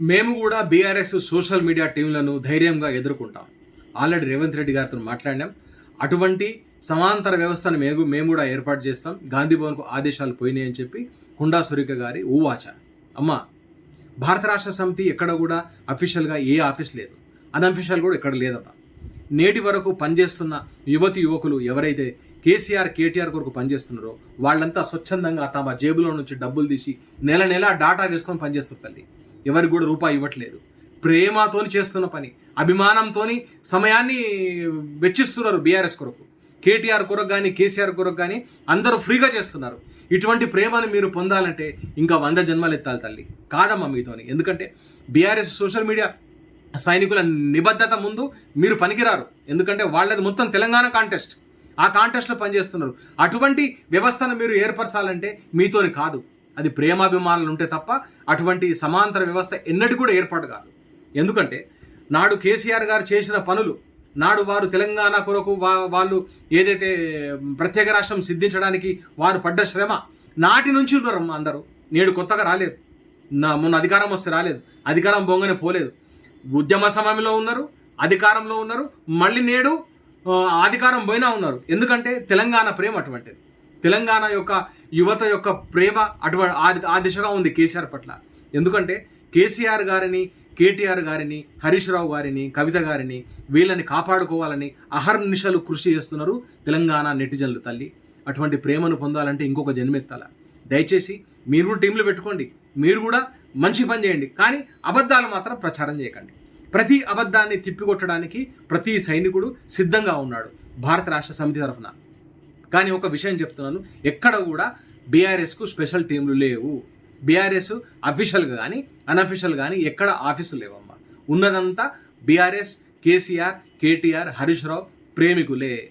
మేము కూడా BRS social media టీంలను ధైర్యంగా ఎదుర్కొంటాం. ఆల్రెడీ రేవంత్ రెడ్డి గారితో మాట్లాడాం అటువంటి సమాంతర వ్యవస్థను మేము మేము కూడా ఏర్పాటు చేస్తాం. గాంధీ భవన్కు ఆదేశాలు పోయినాయని చెప్పి హుండా సురేఖ గారి ఊవాచ. అమ్మ భారత రాష్ట్ర సమితి ఎక్కడ కూడా అఫీషియల్గా ఏ ఆఫీస్ లేదు. అన్అఫీషియల్ కూడా ఎక్కడ లేదమ్మా. నేటి వరకు పనిచేస్తున్న యువతి యువకులు ఎవరైతే కేసీఆర్ కేటీఆర్ కొరకు పనిచేస్తున్నారో వాళ్ళంతా స్వచ్ఛందంగా తమ జేబులో నుంచి డబ్బులు తీసి నెల నెల డాటా వేసుకొని పనిచేస్తారు తల్లి. ఎవరికి కూడా రూపాయి ఇవ్వట్లేదు. ప్రేమతోని చేస్తున్న పని అభిమానంతోని సమయాన్ని వెచ్చిస్తున్నారు బీఆర్ఎస్ కొరకు. కేటీఆర్ కొరకు కానీ కేసీఆర్ కొరకు కానీ అందరూ ఫ్రీగా చేస్తున్నారు. ఇటువంటి ప్రేమను మీరు పొందాలంటే ఇంకా వంద జన్మలు ఎత్తాలి తల్లి. కాదమ్మా మీతోని. ఎందుకంటే బీఆర్ఎస్ సోషల్ మీడియా సైనికుల నిబద్ధత ముందు మీరు పనికిరారు. ఎందుకంటే వాళ్ళది మొత్తం తెలంగాణ కాంటెస్ట్. ఆ కాంటెస్ట్లో పనిచేస్తున్నారు. అటువంటి వ్యవస్థను మీరు ఏర్పరచాలంటే మీతోని కాదు. అది ప్రేమాభిమానులు ఉంటే తప్ప అటువంటి సమాంతర వ్యవస్థ ఎన్నటి కూడా ఏర్పాటు కాదు. ఎందుకంటే నాడు కేసీఆర్ గారు చేసిన పనులు నాడు వారు తెలంగాణ కొరకు వా వాళ్ళు ఏదైతే ప్రత్యేక రాష్ట్రం సిద్ధించడానికి వారు పడ్డ శ్రమ నాటి నుంచి ఉన్నారు అందరూ. నేడు కొత్తగా రాలేదు. నా మొన్న అధికారం వస్తే రాలేదు. అధికారం బొంగనే పోలేదు. ఉద్యమ సమయంలో ఉన్నారు అధికారంలో ఉన్నారు మళ్ళీ నేడు అధికారం పోయినా ఉన్నారు. ఎందుకంటే తెలంగాణ ప్రేమ అటువంటిది. తెలంగాణ యొక్క యువత యొక్క ప్రేమ అటువంటి ఆ- ఆ దిశగా ఉంది కేసీఆర్ పట్ల. ఎందుకంటే కేసీఆర్ గారిని కేటీఆర్ గారిని హరీష్ రావు గారిని కవిత గారిని వీళ్ళని కాపాడుకోవాలని అహర్నిశలు కృషి చేస్తున్నారు తెలంగాణ నెటిజన్లు తల్లి. అటువంటి ప్రేమను పొందాలంటే ఇంకొక జన్మెత్తాల. దయచేసి మీరు కూడా టీంలు పెట్టుకోండి. మీరు కూడా మంచి పని చేయండి. కానీ అబద్ధాలు మాత్రం ప్రచారం చేయకండి. ప్రతి అబద్ధాన్ని తిప్పికొట్టడానికి ప్రతి సైనికుడు సిద్ధంగా ఉన్నాడు. భారత రాష్ట్ర సమితి తరఫున. కానీ ఒక విషయం చెప్తున్నాను. ఎక్కడ కూడా బీఆర్ఎస్కు స్పెషల్ టీంలు లేవు. బీఆర్ఎస్ అఫీషియల్ కానీ అన్అఫీషియల్ కానీ ఎక్కడ ఆఫీసులు లేవమ్మా. ఉన్నదంతా బీఆర్ఎస్ కేసీఆర్ కేటీఆర్ హరీష్ రావు ప్రేమికులే.